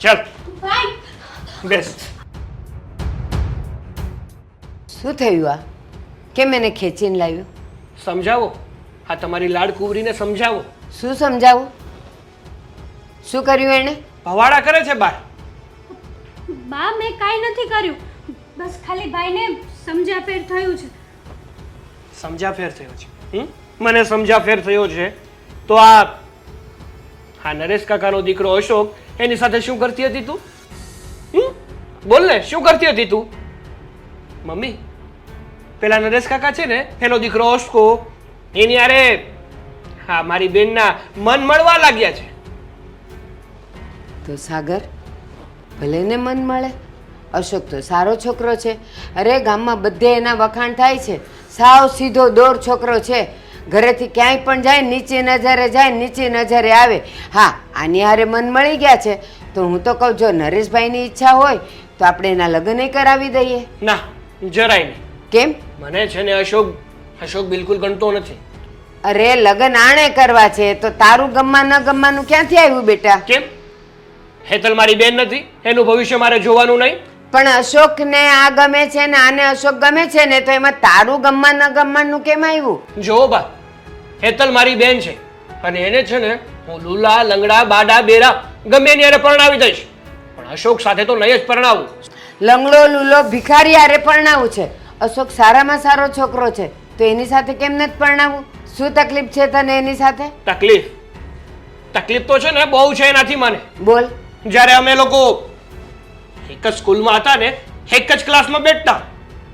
ચાલ. બેસ. શું થયું આ? કેમ એને ખેંચીને લાવ્યું? સમજાવો. આ તમારી લાડ કુવરીને સમજાવો. શું સમજાવું? શું કર્યું એણે? ભવાડા કરે છે બાર. બા મેં કાંઈ નથી કર્યું. બસ ખાલી ભાઈને સમજાફેર ફેર થયું છે. સમજા ફેર થયો છે. હમ? મને સમજા ફેર થયો છે. તો આ હા નરેશ કાકાનો દીકરો અશોક એની સાથે શું કરતી હતી તું? હમ? બોલ ને શું કરતી હતી તું? મમ્મી, પેલા નરેશ કાકા છે ને, એનો દીકરો ઓસ્કો એની અરે હા, મારી બેનના મન મળવા લાગ્યા છે. તો સાગર, ભલે ને મન મળે, અશોક તો સારો છોકરો છે. અરે, ગામમાં બધે એના વખાણ થાય છે. સાવ સીધો દોર છોકરો છે. ઘરેથી ક્યાંય પણ જાય નીચે નજરે જાય નીચે નજરે આવે. હા આની હારે મન મળી ગયા છે. તો હું તો કહું જો નરેશભાઈની ઈચ્છા હોય તો આપણે એના લગ્ન કરાવી દઈએ. ના જરાય નહીં. કેમ? મને છે ને અશોક અશોક બિલકુલ ગણતો નથી. અરે લગ્ન આણે કરવા છે તો તારું ગમવા ન ગમવાનું ક્યાંથી આવ્યું બેટા? કેમ? હેતલ મારી બેન નથી એનું ભવિષ્ય મારે જોવાનું નહીં. પણ અશોકને આ ગમે છે ને આને અશોક ગમે છે ને તો એમાં તારું ગમવા ન ગમવાનું કેમ આવ્યું? જો બા હેતલ મારી બેન છે. અને એને છે ને હું લુલા લંગડા બાડા બેરા ગમે એની હારે પરણાવી દઈશ. પણ અશોક સાથે તો નહીં જ પરણાવું. લંગડો લુલો ભિખારી હારે પરણાવું છે. અશોક સારામાં સારો છોકરો છે. તો એની સાથે કેમ નથી પરણાવું? શું તકલીફ છે તને એની સાથે? તકલીફ? તકલીફ તો છે ને બહુ છે એનાથી મને. બોલ. જ્યારે અમે લોકો એક જ સ્કૂલમાં હતા ને એક જ ક્લાસમાં બેઠતા.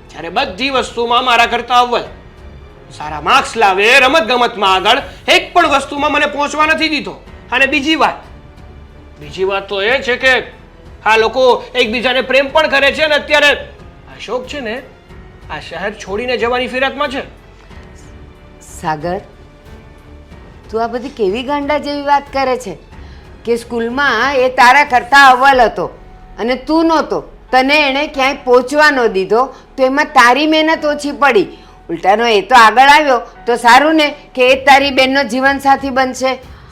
જ્યારે બધી વસ્તુમાં મારા કરતા અવ્વલ. સારા માર્ક્સ લાવે રમત ગમતમાં આગળ, એક પણ વસ્તુમાં મને પહોંચવા નથી દીધો. અને બીજી વાત બીજી વાત તો એ છે કે આ લોકો એકબીજાને પ્રેમ પણ કરે છે અને અત્યારે અશોક છે ને, આ શહેર છોડીને જવાની ફિરાકમાં છે. સાગર, તું આ બધી કેવી ગાંડા જેવી વાત કરે છે કે સ્કૂલમાં એ તારા કરતા અવ્વલ હતો અને તું નહોતો. તને એણે ક્યાંય પહોંચવા ન દીધો, તો એમાં તારી મહેનત ઓછી પડી. ઉલટાનો એ તો આગળ આવ્યો. તો સારું ને કે એ તારી બેનનો જીવનસાથી બનશે.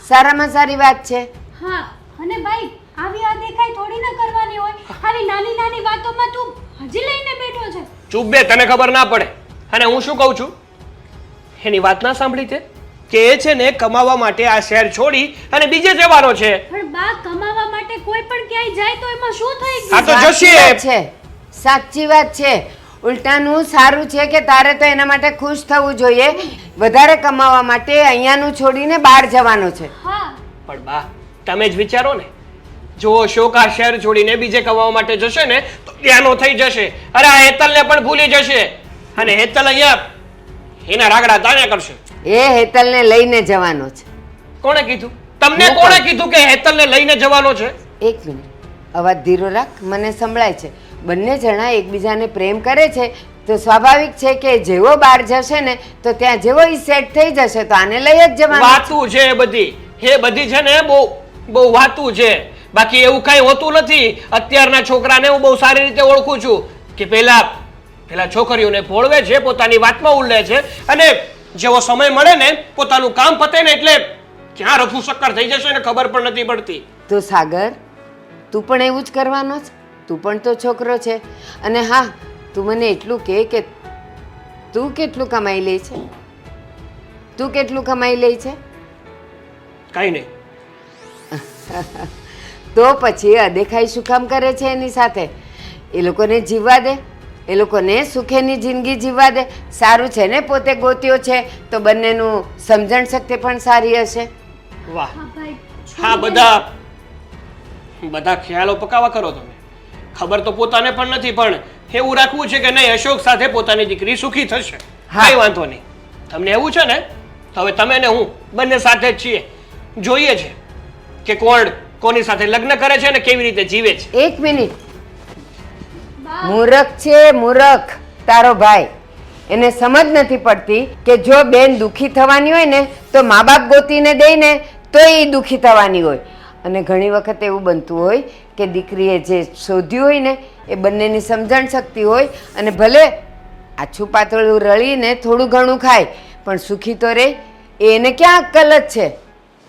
સારામાં સારી વાત છે. હા અને ભાઈ આવી આ દેખાય થોડી ના કરવાની હોય. આવી નાની નાની વાતોમાં તું હજી લઈને બેઠો છે. ચૂપ બે તને ખબર ના પડે. અને હું શું કહું છું? એની વાત ના સાંભળી તે? કે એ છે ને કમાવા માટે આ શહેર છોડી અને બીજે જવાનો છે. પણ બા કમાવા માટે કોઈ પણ ક્યાંય જાય તો એમાં શું થઈ આ તો જશે. છે. સાચી વાત છે. ઉલટાનું સારું છે કે તારે તો એના માટે ખુશ થવું જોઈએ. વધારે કમાવા માટે અહીંયાનું છોડીને બહાર જવાનું છે. પણ બા તમે જ વિચારો ને. જો અશોક આ શહેર છોડીને બીજે કમાવા માટે જશે ને તો ત્યાંનો થઈ જશે. અરે આ હેતલને પણ ભૂલી જશે. અને હેતલ અહીંયા એના રાગડા તાણ્યા કરશે. એ હેતલને લઈને જવાનો છે. કોણે કીધું? તમને કોણે કીધું કે હેતલને લઈને જવાનો છે? એક મિનિટ. અવાજ ધીરો રાખ મને સંભળાય છે. બંને જણા એકબીજાને પ્રેમ કરે છે તો સ્વાભાવિક છે કે જેવો બહાર જશે ને તો ત્યાં જેવો ઈ સેટ થઈ જશે તો આને લઈ જ જવાનું વાતું છે એ બધી. એ બધી છે ને બહુ બહુ વાતું છે. બાકી એવું કઈ હોતું નથી. અત્યારના છોકરાને હું બહુ સારી રીતે ઓળખું છું કે પેલા પેલા છોકરીઓને ભોળવે છે પોતાની વાતમાં ઉલ્લે છે અને જેવો સમય મળે ને પોતાનું કામ પતે ને એટલે ક્યાં રફુ શક્કર થઈ જશે ને ખબર પણ નથી પડતી. તો સાગર તું પણ એવું જ કરવાનો છે તું પણ તો છોકરો છે. અને હા તું મને એટલું કહે કે તું કેટલું કમાઈ લે છે? તું કેટલું કમાઈ લે છે? કઈ નહીં. તો પછી અદેખાઈ શું કામ કરે છે એની સાથે? એ લોકોને જીવવા દે એ લોકોને સુખેની જિંદગી જીવવા દે. સારું છે ને પોતે ગોત્યો છે તો બંનેનું સમજણ શક્તિ પણ સારી હશે. વાહ. હા હા બધા બધા ખ્યાલો પકાવા કરો તમે. ખબર તો પોતાને પણ નથી પણ એવું રાખવું છે કે નહીં અશોક સાથે પોતાની દીકરી સુખી થશે. કઈ વાંધો નહીં. તમને એવું છે ને તો હવે તમે ને હું બંને સાથે જ છીએ. જોઈએ છે કે કોણ કોની સાથે લગ્ન કરે છે ને કેવી રીતે જીવે છે. એક મિનિટ. મૂરખ છે મૂરખ તારો ભાઈ. એને સમજ નથી પડતી કે જો બેન દુખી થવાની હોય ને તો મા બાપ ગોતીને દઈને ને તો એ દુખી થવાની હોય. અને ઘણી વખત એવું બનતું હોય કે દીકરીએ જે શોધ્યું હોય ને, એ બંનેની સમજણ શક્તિ હોય અને ભલે આછું પાતળું રળીને થોડું ઘણું ખાય, પણ સુખી તો રહે એને ક્યાં અક્કલ જ છે?